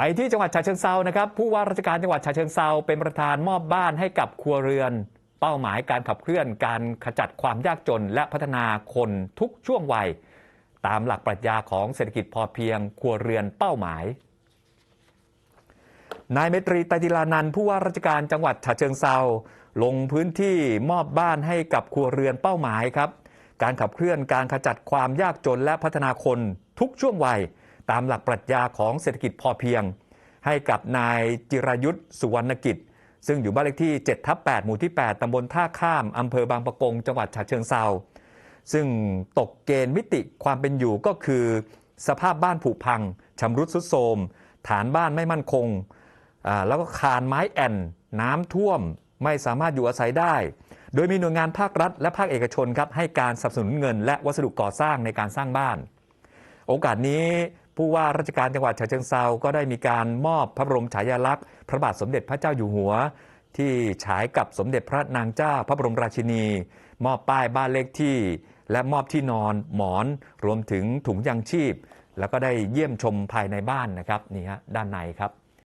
ไปที่จังหวัดฉะเชิงเซานะครับผู้ว่าราชการจังหวัดฉะเชิงเซาเป็นประธานมอบบ้านให้กับครัวเรือน เป้าหมายการขับเคลื่อนการขจัดความยากจน และพัฒนาคนทุกช่วงวัย ตามหลักปรัชญาของเศรษฐกิจพอเพียงครัวเรือนเป้าหมายนายเมตรีไตติลานันผู้ว่าราชการจังหวัดฉะเชิงเซาลงพื้นที่มอบบ้านให้กับครัวเรือนเป้าหมายครับ การขับเคลื่อนการขจัดความยากจนและพัฒนาคนทุกช่วงวัย ตามหลักปรัชญาของเศรษฐกิจพอเพียง ให้กับนายจิรายุทธ์สุวรรณกิจ ซึ่งอยู่บ้านเลขที่7ทับ8หมู่ที่ 8ตำบลท่าข้ามอำเภอบางปะกง จังหวัดฉะเชิงเซาซึ่งตกเกณฑ์มิติความเป็นอยู่ก็คือ สภาพบ้านผุพังชำรุดทรุดโทรมฐานบ้านไม่มั่นคง แล้วก็คานไม้แอ่น น้ำท่วมไม่สามารถอยู่อาศัยได้ โดยมีหน่วยงานภาครัฐ และภาคเอกชนครับให้การสนับสนุนเงิน และวัสดุก่อสร้างในการสร้างบ้าน โอกาสนี้ ผู้ว่าราชการจังหวัดฉะเชิงเซาก็ได้มีการมอบพระบรมฉายาลักษณ์พระบาทสมเด็จพระเจ้าอยู่หัว ที่ฉายกับสมเด็จพระนางเจ้าพระบรมราชินี มอบป้ายบ้านเลขที่ และมอบที่นอนหมอน รวมถึงถุงยังชีพ แล้วก็ได้เยี่ยมชมภายในบ้านนะครับนี่ฮะด้านในครับ